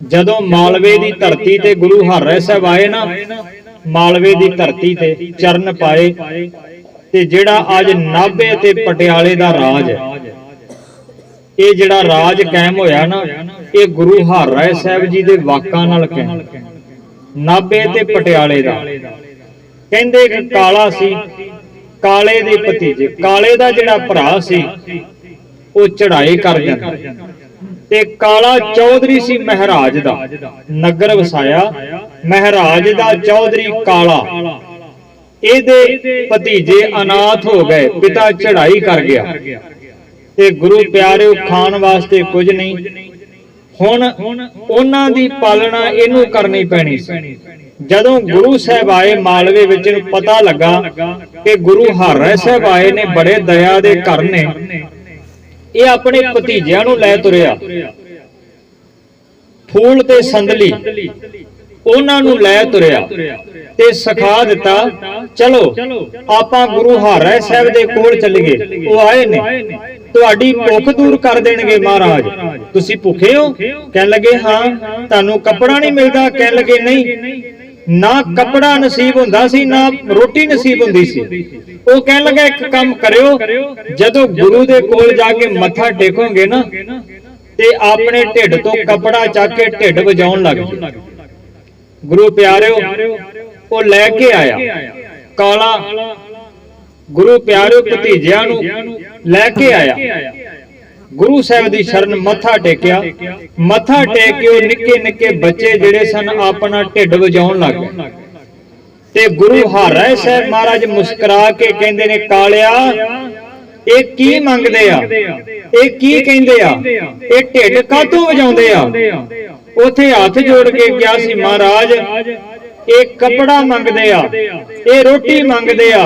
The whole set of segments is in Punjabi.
ਜਦੋਂ ਮਾਲਵੇ ਦੀ ਧਰਤੀ ਤੇ ਗੁਰੂ ਹਰਿ ਸਾਹਿਬ ਆਏ ਨਾ, ਮਾਲਵੇ ਦੀ ਧਰਤੀ ਤੇ ਚਰਨ ਪਾਏ ਤੇ ਜਿਹੜਾ ਅੱਜ ਨਾਭੇ ਤੇ ਪਟਿਆਲੇ ਦਾ ਰਾਜ ਹੈ, ਇਹ ਜਿਹੜਾ ਰਾਜ ਕਾਇਮ ਹੋਇਆ ਨਾ, ਇਹ ਗੁਰੂ ਹਰਿ ਸਾਹਿਬ ਜੀ ਦੇ ਵਾਕਾਂ ਨਾਲ ਕਾਇਮ। ਨਾਭੇ ਤੇ ਪਟਿਆਲੇ ਦਾ। ਕਹਿੰਦੇ ਇੱਕ ਕਾਲਾ ਸੀ, ਕਾਲੇ ਦੇ ਭਤੀਜੇ, ਕਾਲੇ ਦਾ ਜਿਹੜਾ ਭਰਾ ਸੀ, ਉਹ ਚੜ੍ਹਾਈ ਕਰ ਜਾਂਦਾ। ਤੇ ਕਾਲਾ ਚੌਧਰੀ ਸੀ ਮਹਾਰਾਜ ਦਾ। ਨਗਰ ਵਸਾਇਆ, ਮਹਾਰਾਜ ਦਾ ਚੌਧਰੀ ਕਾਲਾ। ਇਹਦੇ ਭਤੀਜੇ ਅਨਾਥ ਹੋ ਗਏ, ਪਿਤਾ ਚੜ੍ਹਾਈ ਕਰ ਗਿਆ। ਤੇ ਗੁਰੂ ਪਿਆਰਿਓ, ਖਾਣ ਵਾਸਤੇ ਕੁਝ ਨਹੀਂ। ਹੁਣ ਉਹਨਾਂ ਦੀ ਪਾਲਣਾ ਇਹਨੂੰ ਕਰਨੀ ਪੈਣੀ ਸੀ। ਜਦੋਂ ਗੁਰੂ ਸਾਹਿਬ ਆਏ ਮਾਲਵੇ ਵਿੱਚ ਪਤਾ ਲੱਗਾ ਕਿ ਗੁਰੂ ਹਰਿ ਸਾਹਿਬ ਆਏ ਨੇ, ਬੜੇ ਦਇਆ ਦੇ ਘਰ ਨੇ। ਇਹ ਆਪਣੇ ਭਤੀਜਿਆਂ ਨੂੰ ਲੈ ਤੁਰਿਆ। ਫੂਲ ਤੇ ਸੰਦਲੀ ਉਹਨਾਂ ਨੂੰ ਲੈ ਤੁਰਿਆ ਤੇ ਸਿਖਾ ਦਿੱਤਾ, ਚਲੋ, ਆਪਾਂ ਗੁਰੂ ਹਰਿ ਸਾਹਿਬ ਦੇ ਕੋਲ ਚੱਲੀਏ। ਉਹ ਆਏ ਨੇ। ਤੁਹਾਡੀ ਭੁੱਖ ਦੂਰ ਕਰ ਦੇਣਗੇ ਮਹਾਰਾਜ। ਤੁਸੀਂ ਭੁੱਖੇ ਹੋ? ਕਹਿਣ ਲੱਗੇ, ਹਾਂ, ਤੁਹਾਨੂੰ ਕੱਪੜਾ ਨਹੀਂ ਮਿਲਦਾ। ਕਹਿਣ ਲੱਗੇ, ਨਹੀਂ, ਨਾ ਕੱਪੜਾ ਨਸੀਬ ਹੁੰਦਾ ਸੀ, ਨਾ ਰੋਟੀ ਨਸੀਬ ਹੁੰਦੀ ਸੀ। ਉਹ ਕਹਿਣ ਲੱਗਾ, ਇੱਕ ਕੰਮ ਕਰਿਓ, ਜਦੋਂ ਗੁਰੂ ਦੇ ਕੋਲ ਜਾ ਕੇ ਮੱਥਾ ਟੇਕੋਗੇ ਨਾ, ਤੇ ਆਪਣੇ ਢਿੱਡ ਤੋਂ ਕੱਪੜਾ ਚੱਕ ਕੇ ਢਿੱਡ ਵਜਾਉਣ ਲੱਗ ਜਾਓ। ਗੁਰੂ ਪਿਆਰਿਓ, ਉਹ ਲੈ ਕੇ ਆਇਆ। ਕਾਲਾ ਗੁਰੂ ਪਿਆਰਿਓ ਭਤੀਜਿਆਂ ਨੂੰ ਲੈ ਕੇ ਆਇਆ। ਗੁਰੂ ਸਾਹਿਬ ਦੀ ਸ਼ਰਨ ਮੱਥਾ ਟੇਕਿਆ। ਮੱਥਾ ਟੇਕ ਕੇ ਉਹ ਨਿੱਕੇ ਨਿੱਕੇ ਬੱਚੇ ਜਿਹੜੇ ਸਨ, ਆਪਣਾ ਢਿੱਡ ਵਜਾਉਣ ਲੱਗ ਗਏ। ਤੇ ਗੁਰੂ ਹਰਿ ਸਾਹਿਬ ਮਹਾਰਾਜ ਮੁਸਕਰਾ ਕੇ ਕਹਿੰਦੇ ਨੇ, ਕਾਲਿਆ, ਇਹ ਕੀ ਮੰਗਦੇ ਆ? ਇਹ ਕੀ ਕਹਿੰਦੇ ਆ? ਇਹ ਢਿੱਡ ਕਾਹਤੋਂ ਵਜਾਉਂਦੇ ਆ? ਉਥੇ ਹੱਥ ਜੋੜ ਕੇ ਕਿਹਾ ਸੀ, ਮਹਾਰਾਜ ਇਹ ਕੱਪੜਾ ਮੰਗਦੇ ਆ ਇਹ ਰੋਟੀ ਮੰਗਦੇ ਆ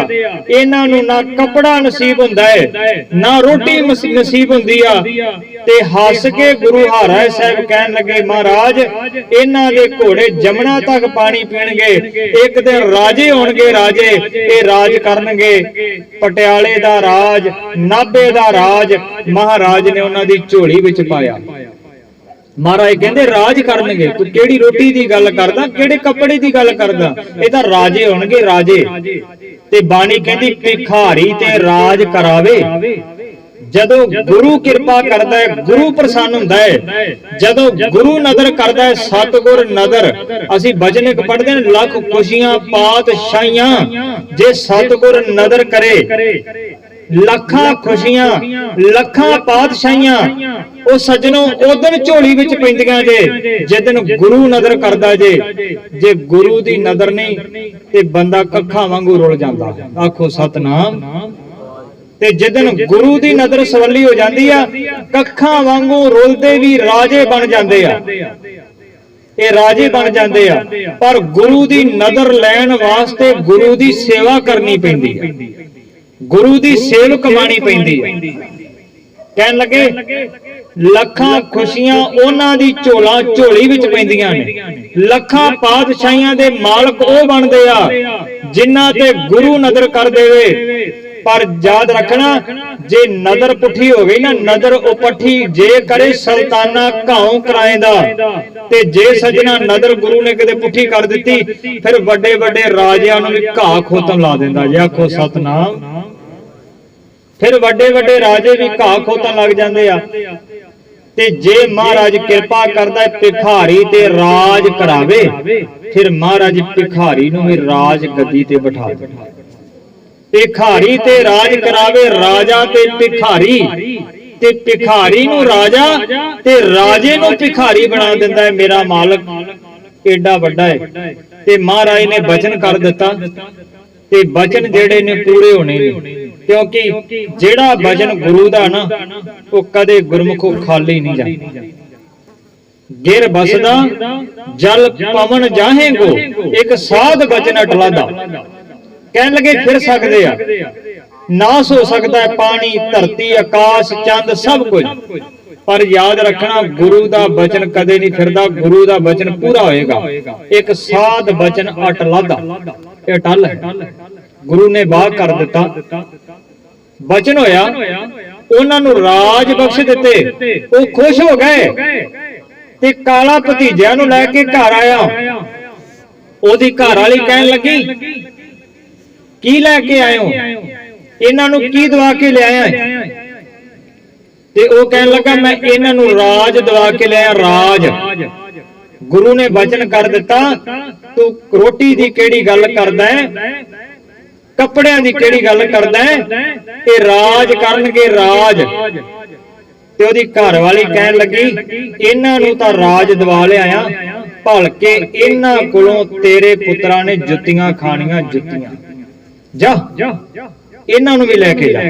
ਇਹਨਾਂ ਨੂੰ ਨਾ ਕੱਪੜਾ ਨਸੀਬ ਹੁੰਦਾ ਹੈ ਨਾ ਰੋਟੀ ਨਸੀਬ ਹੁੰਦੀ ਆ। ਤੇ ਹੱਸ ਕੇ ਗੁਰੂ ਹਰਿ ਸਾਹਿਬ ਕਹਿਣ ਲੱਗੇ ਮਹਾਰਾਜ ਇਹਨਾਂ ਦੇ ਘੋੜੇ ਜਮਨਾ ਤੱਕ ਪਾਣੀ ਪੀਣਗੇ। ਇੱਕ ਦਿਨ ਰਾਜੇ ਹੋਣਗੇ ਰਾਜੇ ਇਹ ਰਾਜ ਕਰਨਗੇ। ਪਟਿਆਲੇ ਦਾ ਰਾਜ ਨਾਭੇ ਦਾ ਰਾਜ ਮਹਾਰਾਜ ਨੇ ਉਹਨਾਂ ਦੀ ਝੋਲੀ ਵਿੱਚ ਪਾਇਆ। ਮਹਾਰਾਜ ਕਹਿੰਦੇ ਰਾਜ ਕਰਨਗੇ। ਤੂੰ ਕਿਹੜੀ ਰੋਟੀ ਦੀ ਗੱਲ ਕਰਦਾ, ਕਿਹੜੇ ਕੱਪੜੇ ਦੀ ਗੱਲ ਕਰਦਾ? ਇਹ ਤਾਂ ਰਾਜੇ ਹੋਣਗੇ ਰਾਜੇ। ਤੇ ਬਾਣੀ ਕਹਿੰਦੀ, ਭਿਖਾਰੀ ਤੇ ਰਾਜ ਕਰਾਵੇ। ਜਦੋਂ ਗੁਰੂ ਕਿਰਪਾ ਕਰਦਾ ਹੈ, ਗੁਰੂ ਪ੍ਰਸੰਨ ਹੁੰਦਾ ਹੈ। ਜਦੋਂ ਗੁਰੂ ਨਦਰ ਕਰਦਾ ਹੈ, ਸਤਗੁਰ ਨਦਰ। ਅਸੀਂ ਬਚਨ ਇੱਕ ਪੜ੍ਹਦੇ ਨੇ ਲੱਖ ਖੁਸ਼ੀਆਂ ਪਾਤ ਪਾਤਸ਼ਾਹੀਆਂ। ਜੇ ਸਤਗੁਰ ਨਦਰ ਕਰੇ ਲੱਖਾਂ ਖੁਸ਼ੀਆਂ ਲੱਖਾਂ ਪਾਤਸ਼ਾਹੀਆਂ ਉਹ ਸੱਜਣੋ ਉਦੋਂ ਝੋਲੀ ਵਿੱਚ ਪੈਂਦੀਆਂ ਜੇ ਜਿੱਦਨ ਗੁਰੂ ਨਦਰ ਕਰਦਾ ਜੇ ਜੇ। ਗੁਰੂ ਦੀ ਨਦਰ ਨਹੀਂ ਤੇ ਬੰਦਾ ਕੱਖਾਂ ਵਾਂਗੂ ਰੁਲ ਜਾਂਦਾ। ਆਖੋ ਸਤਨਾਮ। ਤੇ ਜਿੱਦਨ ਗੁਰੂ ਦੀ ਨਦਰ ਸਵੱਲੀ ਹੋ ਜਾਂਦੀ ਆ ਕੱਖਾਂ ਵਾਂਗੂ ਰੁਲਦੇ ਵੀ ਰਾਜੇ ਬਣ ਜਾਂਦੇ ਆ। ਇਹ ਰਾਜੇ ਬਣ ਜਾਂਦੇ ਆ। ਪਰ ਗੁਰੂ ਦੀ ਨਦਰ ਲੈਣ ਵਾਸਤੇ ਗੁਰੂ ਦੀ ਸੇਵਾ ਕਰਨੀ ਪੈਂਦੀ ਹੈ ਗੁਰੂ ਦੀ ਸੇਵਕ ਬਾਣੀ ਪੈਂਦੀ ਹੈ। ਕਹਿਣ ਲੱਗੇ ਲੱਖਾਂ ਖੁਸ਼ੀਆਂ ਉਹਨਾਂ ਦੀ ਝੋਲਾ ਝੋਲੀ ਵਿੱਚ ਪੈਂਦੀਆਂ ਨੇ। ਲੱਖਾਂ ਪਾਤਸ਼ਾਹੀਆਂ ਦੇ ਮਾਲਕ ਉਹ ਬਣਦੇ ਆ ਜਿਨ੍ਹਾਂ ਤੇ ਗੁਰੂ ਨਦਰ ਕਰ ਦੇਵੇ। ਪਰ ਯਾਦ ਰੱਖਣਾ, ਜੇ ਨਦਰ ਪੁੱਠੀ ਹੋ ਗਈ ਨਾ, ਨਦਰ ਉਪੱਠੀ ਜੇ ਕਰੇ ਸੁਲਤਾਨਾ ਘਾਉ ਕਰਾਏਦਾ ਤੇ ਜੇ ਸਜਣਾ ਨਦਰ ਗੁਰੂ ਨੇ ਕਿਤੇ ਪੁੱਠੀ ਕਰ ਦਿੱਤੀ, ਫਿਰ ਵੱਡੇ ਵੱਡੇ ਰਾਜਿਆਂ ਨੂੰ ਵੀ ਘਾਹ ਖੋਤਮ ਲਾ ਦਿੰਦਾ। ਜੇ ਆਖੋ ਸਤਨਾਮ, ਫਿਰ ਵੱਡੇ ਵੱਡੇ ਰਾਜੇ ਵੀ ਘਾਹ ਖੋਤਣ ਲੱਗ ਜਾਂਦੇ ਆ। ਤੇ ਜੇ ਮਹਾਰਾਜ ਕਿਰਪਾ ਕਰਦਾ ਭਿਖਾਰੀ ਤੇ ਰਾਜ ਕਰਾਵੇ, ਫਿਰ ਮਹਾਰਾਜ ਭਿਖਾਰੀ ਨੂੰ ਵੀ ਰਾਜ ਗੱਦੀ ਤੇ ਬਿਠਾ ਦਿੰਦਾ। ਭਿਖਾਰੀ ਤੇ ਰਾਜ ਕਰਾਵੇ ਰਾਜਾ ਤੇ ਭਿਖਾਰੀ। ਤੇ ਭਿਖਾਰੀ ਨੂੰ ਰਾਜਾ ਤੇ ਰਾਜੇ ਨੂੰ ਭਿਖਾਰੀ ਬਣਾ ਦਿੰਦਾ ਹੈ ਮੇਰਾ ਮਾਲਕ। ਏਡਾ ਵੱਡਾ ਹੈ। ਤੇ ਮਹਾਰਾਜ ਨੇ ਬਚਨ ਕਰ ਦਿੱਤਾ। ਤੇ ਬਚਨ ਜਿਹੜੇ ਨੇ ਪੂਰੇ ਹੋਣੇ ਨੇ। ਕਿਉਂਕਿ ਜਿਹੜਾ ਬਚਨ ਗੁਰੂ ਦਾ ਨਾ, ਉਹ ਕਦੇ ਗੁਰਮੁਖੋਂ ਖਾਲੀ ਨਹੀਂ ਜਾਂਦਾ। ਗਿਰ ਬਸਦਾ, ਜਲ ਪਵਨ ਜਾਹੇਗੋ, ਇੱਕ ਸਾਧ ਬਚਨ ਅਟਲਾਦਾ। ਕਹਿਣ ਲੱਗੇ ਫਿਰ ਸਕਦੇ ਆ। ਨਾਸ ਹੋ ਸਕਦਾ ਹੈ ਪਾਣੀ ਧਰਤੀ ਆਕਾਸ਼ ਚੰਦ ਸਭ ਕੁਝ। ਪਰ ਯਾਦ ਰੱਖਣਾ ਗੁਰੂ ਦਾ ਬਚਨ ਕਦੇ ਨਹੀਂ ਫਿਰਦਾ ਗੁਰੂ ਦਾ ਬਚਨ ਪੂਰਾ ਹੋਏਗਾ। ਇੱਕ ਸਾਧ ਬਚਨ ਅਟਲਾਦਾ ਇਹ ਅਟਲ ਹੈ। ਗੁਰੂ ਨੇ ਬਾਗ ਕਰ ਦਿੱਤਾ। ਬਚਨ ਹੋਇਆ ਉਹਨਾਂ ਨੂੰ ਰਾਜ ਬਖਸ਼ ਦਿੱਤੇ। ਉਹ ਖੁਸ਼ ਹੋ ਗਏ ਤੇ ਕਾਲਾ ਭਤੀਜਿਆਂ ਨੂੰ ਲੈ ਕੇ ਘਰ ਆਇਆ। ਉਹਦੀ ਘਰ ਵਾਲੀ ਕਹਿਣ ਲੱਗੀ ਕੀ ਲੈ ਕੇ ਆਇਓ ਇਹਨਾਂ ਨੂੰ ਕੀ ਦਵਾ ਕੇ ਲਿਆਇਆ ਤੇ ਉਹ ਕਹਿਣ ਲੱਗਾ, ਮੈਂ ਇਹਨਾਂ ਨੂੰ ਰਾਜ ਦਵਾ ਕੇ ਲਿਆਇਆ, ਰਾਜ। ਗੁਰੂ ਨੇ ਵਚਨ ਕਰ ਦਿੱਤਾ, ਤੂੰ ਰੋਟੀ ਦੀ ਕਿਹੜੀ ਗੱਲ ਕਰਦਾ ਹੈ? ਕੱਪੜਿਆਂ ਦੀ ਕਿਹੜੀ ਗੱਲ ਕਰਦਾ ਹੈ? ਇਹ ਰਾਜ ਕਰਨਗੇ ਰਾਜ। ਤੇ ਉਹਦੀ ਘਰ ਵਾਲੀ ਕਹਿਣ ਲੱਗੀ, ਇਹਨਾਂ ਨੂੰ ਤਾਂ ਰਾਜ ਦਵਾ ਲਿਆਇਆ, ਭਲਕੇ ਇਹਨਾਂ ਕੋਲੋਂ ਤੇਰੇ ਪੁੱਤਰਾਂ ਨੇ ਜੁੱਤੀਆਂ ਖਾਣੀਆਂ ਜੁੱਤੀਆਂ। ਜਾ। ਇਹਨਾਂ ਨੂੰ ਵੀ ਲੈ ਕੇ ਜਾ।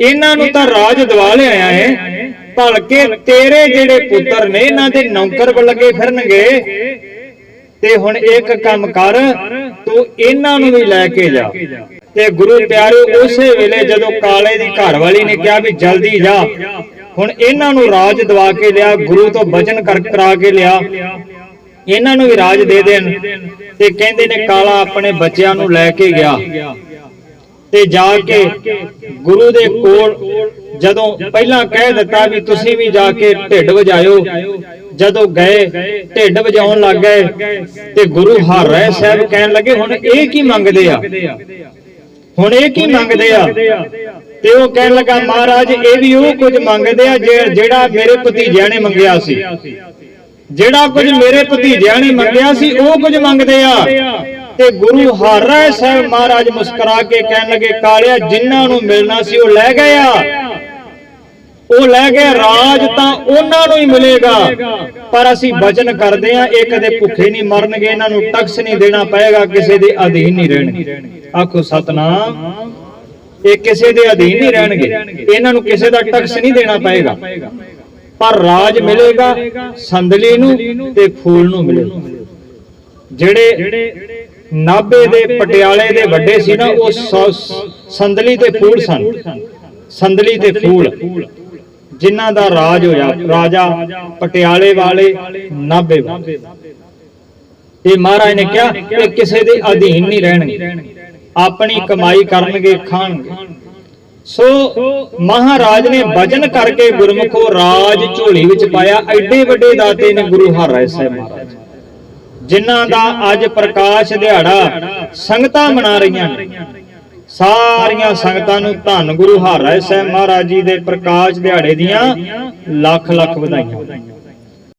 ਇਹਨਾਂ ਨੂੰ ਤਾਂ ਰਾਜ ਦਵਾ ਲਿਆਇਆ ਹੈ। ਭਲਕੇ ਤੇਰੇ ਜਿਹੜੇ ਪੁੱਤਰ ਨੇ, ਇਹਨਾਂ ਦੇ ਨੌਕਰ ਲੱਗੇ ਫਿਰਨਗੇ। ਤੇ ਹੁਣ ਇੱਕ ਕੰਮ ਕਰ, ਤੂੰ ਇਹਨਾਂ ਨੂੰ ਵੀ ਲੈ ਕੇ ਜਾ। ਤੇ ਗੁਰੂ ਪਿਆਰੇ ਉਸੇ ਵੇਲੇ ਜਦੋਂ ਕਾਲੇ ਦੀ ਘਰ ਵਾਲੀ ਨੇ ਕਿਹਾ ਵੀ ਜਲਦੀ ਜਾ, ਹੁਣ ਇਹਨਾਂ ਨੂੰ ਰਾਜ ਦਵਾ ਕੇ ਲਿਆ, ਗੁਰੂ ਤੋਂ ਬਚਨ ਕਰ ਕਰਾ ਕੇ ਲਿਆ। ਇਹਨਾਂ ਨੂੰ ਵੀ ਰਾਜ ਦੇ ਦੇਣ। ਤੇ ਕਹਿੰਦੇ ਨੇ ਕਾਲਾ ਆਪਣੇ ਬੱਚਿਆਂ ਨੂੰ ਲੈ ਕੇ ਗਿਆ। ਤੇ ਜਾ ਕੇ ਗੁਰੂ ਦੇ ਕੋਲ ਜਦੋਂ ਪਹਿਲਾਂ ਕਹਿ ਦਿੱਤਾ ਵੀ ਤੁਸੀਂ ਵੀ ਜਾ ਕੇ ਢਿੱਡ ਵਜਾਇਓ, ਜਦੋਂ ਗਏ, ਢਿੱਡ ਵਜਾਉਣ ਲੱਗ ਗਏ, ਤੇ ਗੁਰੂ ਹਰ ਹਰਿ ਸਾਹਿਬ ਕਹਿਣ ਲੱਗੇ, ਹੁਣ ਇਹ ਕੀ ਮੰਗਦੇ ਆ? ਹੁਣ ਇਹ ਕੀ ਮੰਗਦੇ ਆ? ਤੇ ਉਹ ਕਹਿਣ ਲੱਗਾ, ਮਹਾਰਾਜ, ਇਹ ਵੀ ਉਹ ਕੁਝ ਮੰਗਦੇ ਆ ਜਿਹੜਾ ਮੇਰੇ ਭਤੀਜਿਆਂ ਨੇ ਮੰਗਿਆ ਸੀ। ਜਿਹੜਾ ਕੁਝ ਮੇਰੇ ਭਤੀਜਿਆਂ ਨੇ ਮੰਗਿਆ ਸੀ ਉਹ ਕੁਝ ਮੰਗਦੇ ਆ। ਤੇ ਗੁਰੂ ਹਰਿ ਸਾਹਿਬ ਮਹਾਰਾਜ ਮੁਸਕਰਾ ਕੇ ਕਹਿਣ ਲੱਗੇ ਕਾਲਿਆ ਜਿਨ੍ਹਾਂ ਨੂੰ ਮਿਲਣਾ ਸੀ ਉਹ ਲੈ ਗਏ ਆ। ਉਹ ਲੈ ਗਏ ਰਾਜ ਤਾਂ ਉਹਨਾਂ ਨੂੰ ਹੀ ਮਿਲੇਗਾ। ਪਰ ਅਸੀਂ ਬਚਨ ਕਰਦੇ ਆ ਇਹ ਕਦੇ ਭੁੱਖੇ ਨਹੀਂ ਮਰਨਗੇ ਇਹਨਾਂ ਨੂੰ ਟੈਕਸ ਨਹੀਂ ਦੇਣਾ ਪਏਗਾ ਕਿਸੇ ਦੇ ਅਧੀਨ ਨਹੀਂ ਰਹਿਣਗੇ। ਆਖੋ ਸਤਨਾਮ ਇਹ ਕਿਸੇ ਦੇ ਅਧੀਨ ਨਹੀਂ ਰਹਿਣਗੇ। ਇਹਨਾਂ ਨੂੰ ਕਿਸੇ ਦਾ ਟੈਕਸ ਨਹੀਂ ਦੇਣਾ ਪਏਗਾ। ਪਰ ਰਾਜ ਮਿਲੇਗਾ, ਸੰਦਲੀ ਨੂੰ ਤੇ ਫੂਲ ਨੂੰ ਮਿਲੇਗਾ। ਜਿਹੜੇ ਨਾਭੇ ਦੇ ਪਟਿਆਲੇ ਦੇ ਵੱਡੇ ਸੀ ਨਾ, ਉਹ ਸੰਦਲੀ ਤੇ ਫੂਲ ਸਨ। ਸੰਦਲੀ ਤੇ ਫੂਲ। ਜਿਨ੍ਹਾਂ ਦਾ ਰਾਜ ਹੋਇਆ, ਰਾਜਾ ਪਟਿਆਲੇ ਵਾਲੇ ਨਾਭੇ ਵਾਲੇ। ਤੇ ਮਹਾਰਾਜ ਨੇ ਕਿਹਾ ਕਿ ਕਿਸੇ ਦੇ ਅਧੀਨ ਨਹੀਂ ਰਹਿਣਗੇ। ਆਪਣੀ ਕਮਾਈ ਕਰਨਗੇ, ਖਾਣਗੇ। ਸੋ ਮਹਾਰਾਜ ਨੇ ਵਜਨ ਕਰਕੇ ਗੁਰਮੁਖੋ ਰਾਜ ਝੋਲੀ ਵਿੱਚ ਪਾਇਆ। ਐਡੇ ਵੱਡੇ ਦਾਤੇ ਨੇ ਗੁਰੂ ਹਰਿ ਸਾਹਿਬ ਮਹਾਰਾਜ। ਜਿਨ੍ਹਾਂ ਦਾ ਅੱਜ ਪ੍ਰਕਾਸ਼ ਦਿਹਾੜਾ ਸੰਗਤਾਂ ਮਨਾ ਰਹੀਆਂ ਨੇ। ਸਾਰੀਆਂ ਸੰਗਤਾਂ ਨੂੰ ਧੰਨ ਗੁਰੂ ਹਰਿ ਸਾਹਿਬ ਮਹਾਰਾਜ ਜੀ ਦੇ ਪ੍ਰਕਾਸ਼ ਦਿਹਾੜੇ ਦੀਆਂ ਲੱਖ ਲੱਖ ਵਧਾਈਆਂ।